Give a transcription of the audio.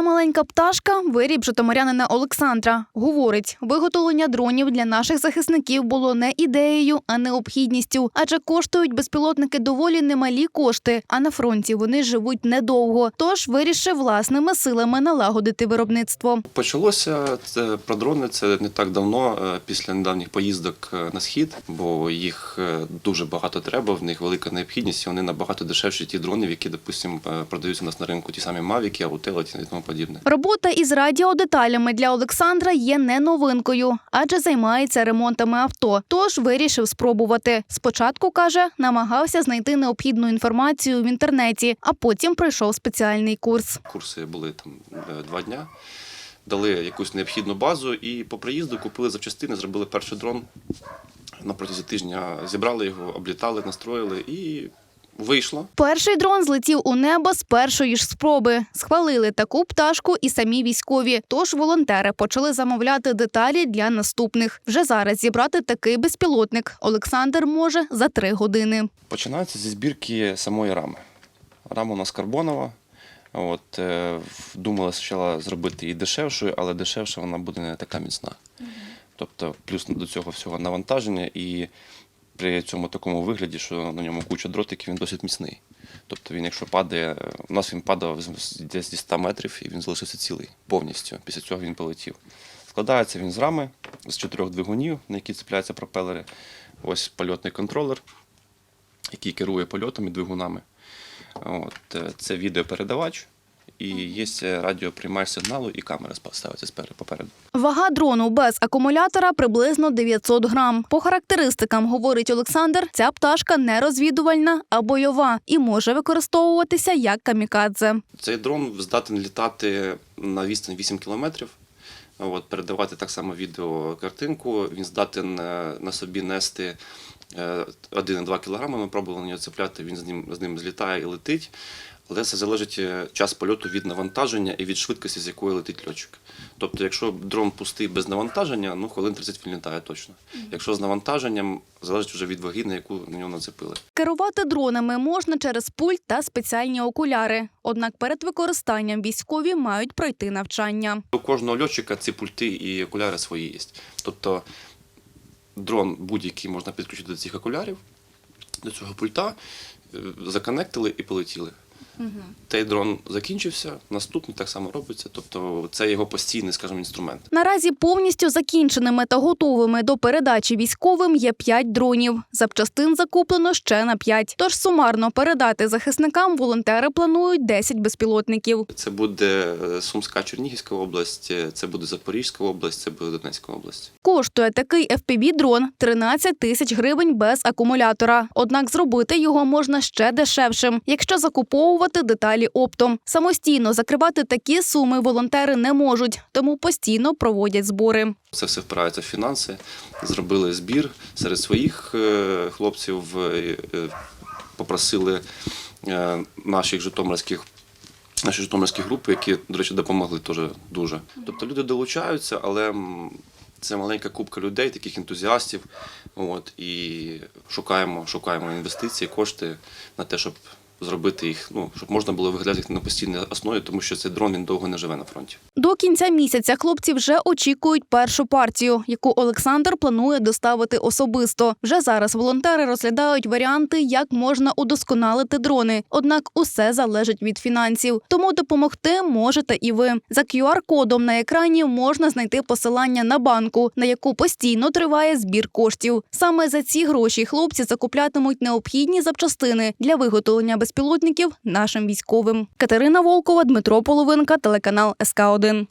Маленька пташка виріб житомирянина Олександра. Говорить, виготовлення дронів для наших захисників було не ідеєю, а необхідністю. Адже коштують безпілотники доволі немалі кошти, а на фронті вони живуть недовго. Тож вирішив власними силами налагодити виробництво. Почалося це про дрони. Це не так давно, е, після недавніх поїздок е, на схід, бо їх е, дуже багато треба. В них велика необхідність. і Вони набагато дешевші ті дронів, які, допустимо, продаються у нас на ринку. Ті самі Мавіки, Аутелеті і тому подібне. Робота із радіодеталями для Олександра є не новинкою, адже займається ремонтами авто. Тож вирішив спробувати. Спочатку каже, намагався знайти необхідну інформацію в інтернеті, а потім пройшов спеціальний курс. Курси були там е, два дня. Дали якусь необхідну базу і по приїзду купили запчастини, зробили перший дрон. На протязі тижня зібрали його, облітали, настроїли і вийшло. Перший дрон злетів у небо з першої ж спроби. Схвалили таку пташку і самі військові. Тож волонтери почали замовляти деталі для наступних. Вже зараз зібрати такий безпілотник Олександр може за три години. Починається зі збірки самої рами. Рама у нас карбонова. От, е, думали спочатку зробити її дешевшою, але дешевша вона буде не така міцна. Тобто, плюс до цього всього навантаження, і при цьому такому вигляді, що на ньому куча дротиків, він досить міцний. Тобто він, якщо падає, у нас він падав десь зі 100 метрів і він залишився цілий повністю. Після цього він полетів. Складається він з рами, з чотирьох двигунів, на які цепляються пропелери. Ось польотний контролер, який керує польотами двигунами. От, е, це відеопередавач, і є радіоприймач сигналу, і камера ставиться попереду. Вага дрону без акумулятора приблизно 900 грам. По характеристикам, говорить Олександр, ця пташка не розвідувальна, а бойова і може використовуватися як камікадзе. Цей дрон здатен літати на відстань 8 кілометрів. От, передавати так само відеокартинку. Він здатен е, на собі нести е, 1,2 кг. Ми пробували на нього цепляти, він з ним, з ним злітає і летить. Але це залежить е, час польоту від навантаження і від швидкості, з якої летить льотчик. Тобто, якщо дрон пустий без навантаження, ну хвилин 30 він літає точно. Якщо з навантаженням, залежить вже від ваги, на яку на нього нацепили. Керувати дронами можна через пульт та спеціальні окуляри. Однак перед використанням військові мають пройти навчання. У кожного льотчика ці пульти і окуляри свої є. Тобто дрон будь-який можна підключити до цих окулярів, до цього пульта, е, законектили і полетіли. Той дрон закінчився, наступний так само робиться. Тобто це його постійний, скажімо, інструмент. Наразі повністю закінченими та готовими до передачі військовим є 5 дронів. Запчастин закуплено ще на 5. Тож сумарно передати захисникам волонтери планують 10 безпілотників. Це буде е, Сумська Чернігівська область, е, це буде Запорізька область, це буде Донецька область. Коштує такий FPV-дрон 13 тисяч гривень без акумулятора. Однак зробити його можна ще дешевшим, якщо закуповувати деталі оптом. Самостійно закривати такі суми волонтери не можуть, тому постійно проводять збори. Це все впирається в фінанси. Зробили збір серед своїх е, хлопців, е, попросили е, наших житомирських. Наші житомирські групи, які, до речі, допомогли теж дуже. Тобто люди долучаються, але це маленька купка людей, таких ентузіастів. От, і шукаємо, шукаємо інвестиції, кошти на те, щоб зробити їх, ну, щоб можна було виглядати їх на постійній основі, тому що цей дрон він довго не живе на фронті. До кінця місяця хлопці вже очікують першу партію, яку Олександр планує доставити особисто. Вже зараз волонтери розглядають варіанти, як можна удосконалити дрони. Однак усе залежить від фінансів. Тому допомогти можете і ви. За QR-кодом на екрані можна знайти посилання на банку, на яку постійно триває збір коштів. Саме за ці гроші хлопці закуплятимуть необхідні запчастини для виготовлення безпілотників нашим військовим. Катерина Волкова, Дмитро Половинка, телеканал СК 1